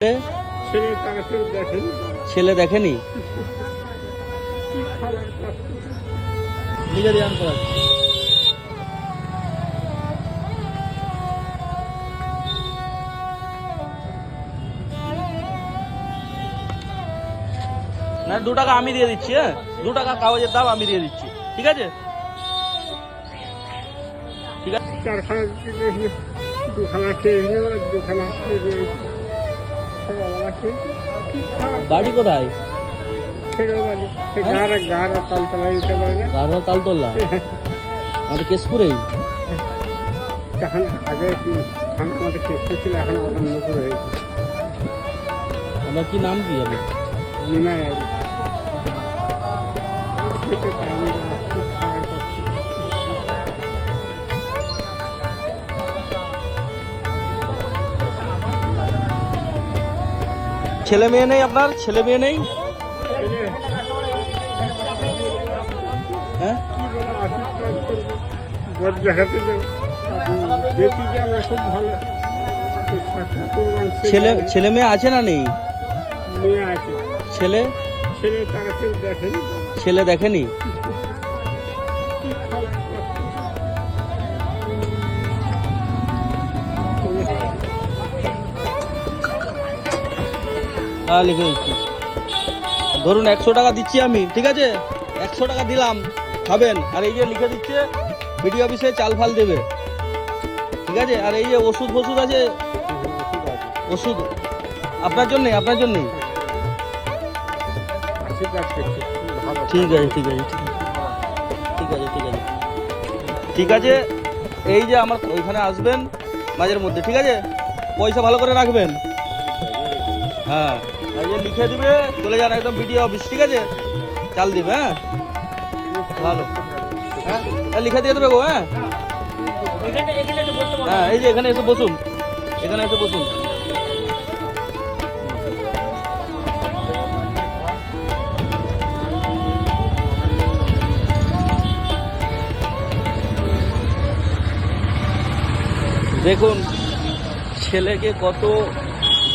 এ, ছেলে দেখেনি? ছেলে দেখেনি? কি খারাপ কষ্ট। নিজে ধ্যান করাচ্ছে না দু টাকা আমি দিয়ে দিচ্ছি হ্যাঁ? দু টাকা কাগজের দাম আমি দিয়ে দিচ্ছি ঠিক আছে? ঠিক আছে? বাড়ি কোথায়? গাড়া তালতলা। আমাদের কেশপুরেই। তখন আগে আমাদের চেষ্টা ছিল এখন আমাদের নতুন হয়েছে আমার কি নাম কি হবে? নিমায় ছেলে মেয়ে নেই আপনার? ছেলে মেয়ে নেই? ছেলে হ্যাঁ? ছেলে ছেলে মেয়ে আছে না নেই? ছেলে? ছেলে দেখেনি? হ্যাঁ লিখে দিচ্ছি। ধরুন একশো টাকা দিচ্ছি আমি, ঠিক আছে? একশো টাকা দিলাম, খাবেন। আর এই যে লিখে দিচ্ছে বিডিও অফিসে চাল ফাল দেবে। ঠিক আছে? আর এই যে ওষুধ ফষুধ আছে? ওষুধ। আপনার জন্যে আপনার জন্যেই। আশীর্বাদ করছি ঠিক আছে ঠিক আছে। ঠিক আছে ঠিক আছে। ঠিক আছে? এই যে আমার ওইখানে আসবেন মাঝের মধ্যে, ঠিক আছে? পয়সা ভালো করে রাখবেন। হ্যাঁ। লিখে দিবে চলে যান একদম বিডিও অফিস ঠিক আছে? চাল দিবে হ্যাঁ? ভালো। হ্যাঁ, লিখে দিয়ে দেবে গো হ্যাঁ? হ্যাঁ এই যে এখানে এসে বসুন। এখানে এসে বসুন। দেখুন ছেলেকে কত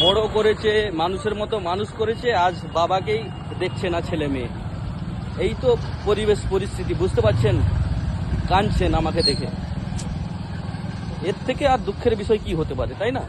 বড় করেছে, মানুষের মতো মানুষ করেছে, আজ বাবাকেই দেখছে না ছেলে মেয়ে। এই তো পরিবেশ, পরিস্থিতি, বুঝতে পারছেন? কাঁদছেন আমাকে দেখে। এর থেকে আর দুঃখের বিষয় কি হতে পারে, তাই না?